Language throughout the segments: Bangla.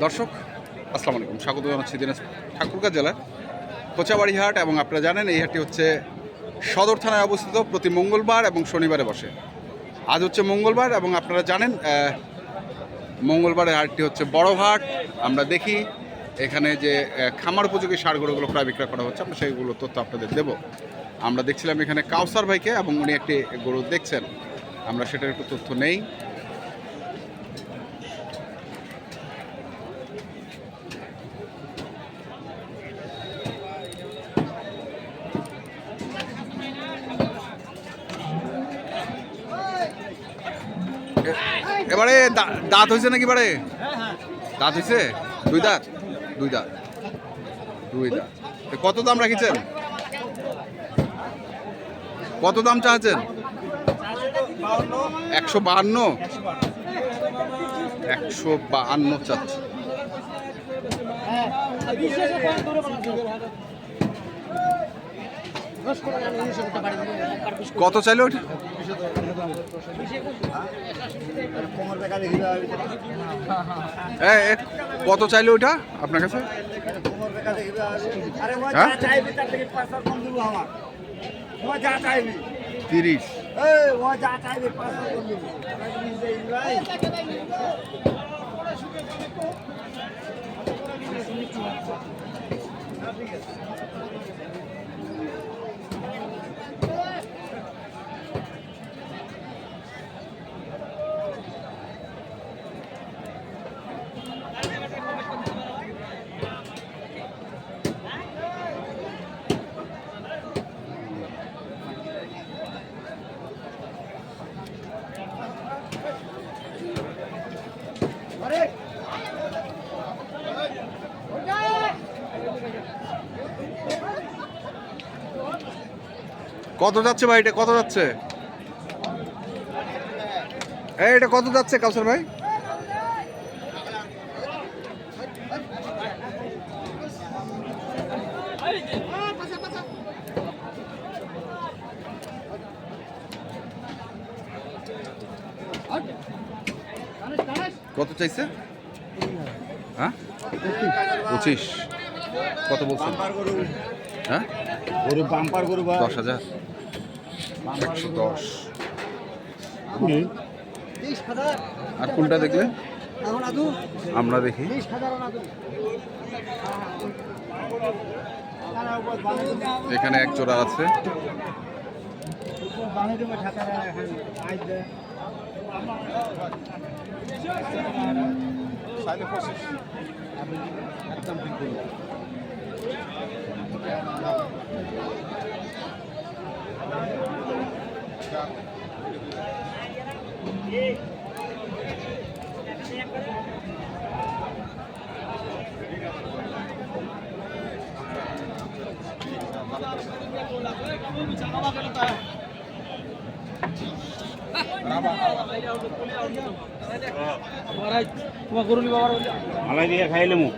দর্শক, আসসালামু আলাইকুম। স্বাগত জানাচ্ছি দিনাজপুর ঠাকুরগাঁ জেলার কোচাবাড়ি হাট এবং আপনারা জানেন এই হাটটি হচ্ছে সদর থানায় অবস্থিত প্রতি মঙ্গলবার এবং শনিবারে বসে। আজ হচ্ছে মঙ্গলবার এবং আপনারা জানেন মঙ্গলবারের হাটটি হচ্ছে বড় হাট। আমরা দেখি এখানে যে খামার উপযোগী সার গরুগুলো প্রায় বিক্রয় করা হচ্ছে, আমরা সেইগুলো তথ্য আপনাদের দেব। আমরা দেখছিলাম এখানে কাউসার ভাইকে এবং উনি একটি গরু দেখছেন। আমরা সেটার একটু তথ্য নেই। এবারে দাঁত হয়েছে নাকি এবারে? দাঁত হয়েছে? দুই দাঁত? দুই দাঁত। দুই দাঁত। কত দাম রাখিছেন? কত দাম চাচ্ছেন? একশো বাহান্ন? একশো বাহান্ন চাচ্ছে। কত চাইলো কত চাইলো ওটা আপনার কাছে? হ্যাঁ? তিরিশ। কত যাচ্ছে ভাই এটা? কত যাচ্ছে? এই এটা কত যাচ্ছে কাউসার ভাই? কত চাইছে? হ্যাঁ? পঁচিশ। কত বলছেন? হ্যাঁ? গরু বাম্পার গরু দশ হাজার। একশো দশ। আর কোনটা দেখলে? আমরা দেখি। এখানে এক জোড়া আছে। মালাই দিয়ে খাইলে মু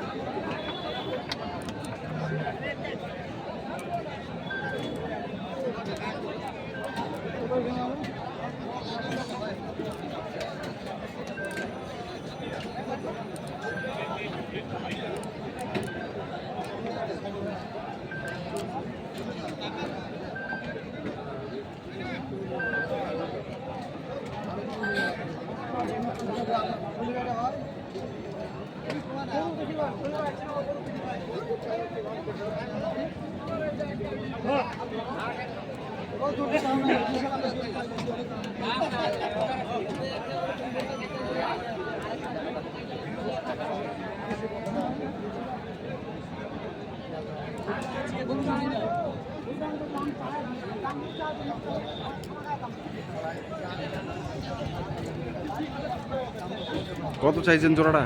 কত চাইছেন জোড়াটা?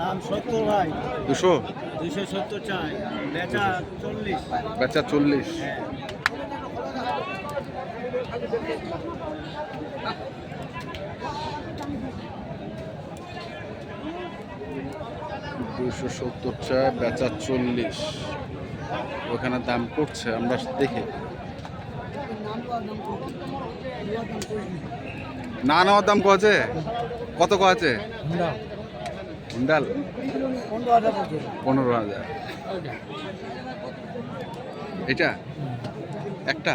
নাম সত্তর ভাই। দুশো? দুশো সত্তর চাই। বেচা চল্লিশ। বেচা চল্লিশ। দুশো সত্তর চায়, বেচা চল্লিশ। ওখানে দাম করছে আমরা দেখি। না নেওয়ার দাম কছে কত কছে পর্যন্ত পনেরো হাজার। এটা? একটা?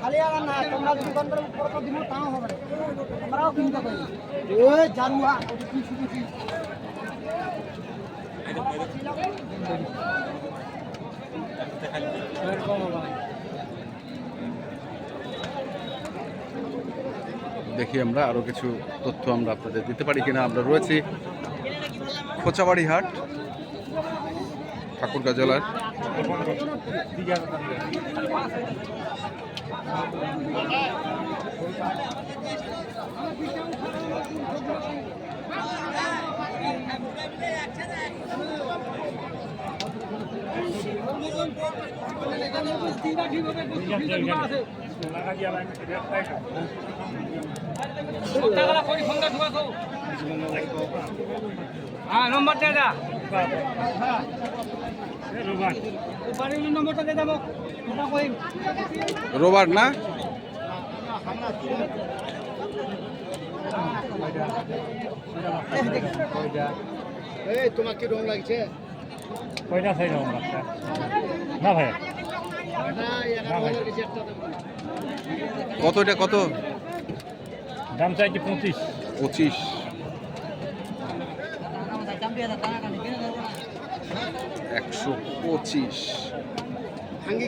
খালি আর না তোমরা যদি করে উপর দিব তাও হবে ওই জানুয়া কিছু কিছু দেখি আমরা আরও কিছু তথ্য আমরা আপনাদের দিতে পারি কিনা। আমরা রয়েছি খোঁচাবাড়ি হাট, ঠাকুরগাঁ জেলার। হ্যাঁ নম্বর দিয়ে দা নম্বরটা দিয়ে দেবো ওটা রোবার না? এই তোমার কি রং লাগছে? কয়টা সাইজ নম্বর না ভাই। না এগারো হাজার কিছু একটা দেবো। কত এটা কত? দাম চাইছি পঁচিশ। পঁচিশ। একশো পঁচিশ। ভাঙ্গি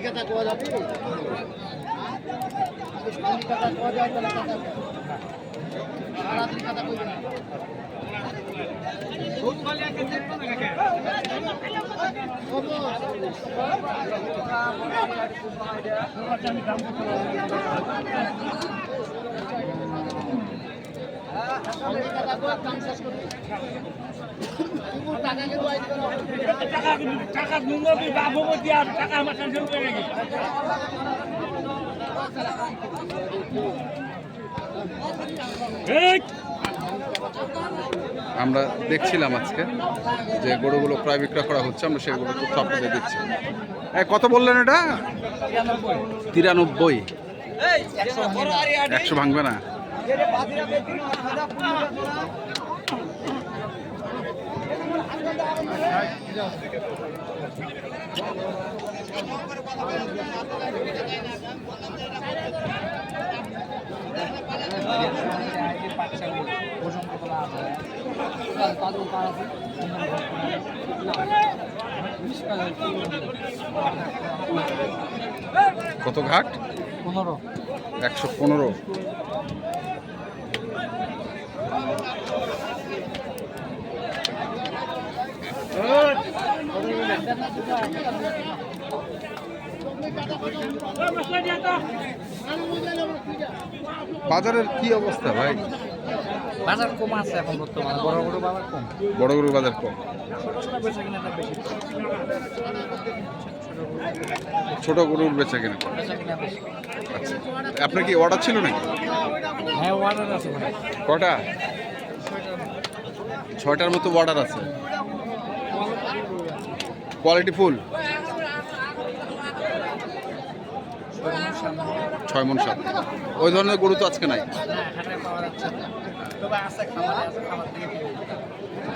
টাকা নুঙ্গো দিয়া টাকা আমার টেনশন করে নাকি এই! আমরা দেখছিলাম আজকে যে গরুগুলো ক্রয় বিক্রয় করা হচ্ছে আমরা সেগুলো তথ্য আপনাদের দিচ্ছি। এ, কত বললেন এটা? তিরানব্বই। একশো ভাঙবে না? কত ঘাট? পনেরো। একশো পনেরো। বাজারের কি অবস্থা ভাই? বাজার কম আছে এখন বর্তমানে বড় বড় বাজার কম। বড় গরুর বাজার কম। ছোট গরুর বেচা কিনা। আচ্ছা। আপনার কি অর্ডার ছিল নাকি? হ্যাঁ আছে কটা? ছয়টার মতো অর্ডার আছে। কোয়ালিটি ফুল ছয় মন সাত। ওই ধরনের গরু তো আজকে নাই। কিনে।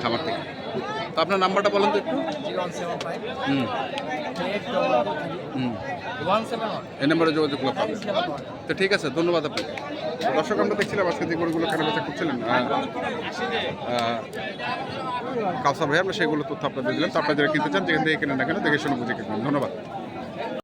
খামার থেকে। তো আপনার নাম্বারটা বলেন তো একটু। হুম হুম এই নাম্বারে যোগাযোগ করতে হবে তো ঠিক আছে ধন্যবাদ আপনাকে। দর্শক আমরা দেখছিলাম আজকে যে গরুগুলো কেনা বেচা করছিলেন কাউসা ভাই আমরা সেগুলো তথ্য আপনাদের দিলাম। তো আপনারা যারা কিনতে চান যেখান থেকে কিনে না কেন দেখে শুনে বুঝে কিনবেন। ধন্যবাদ।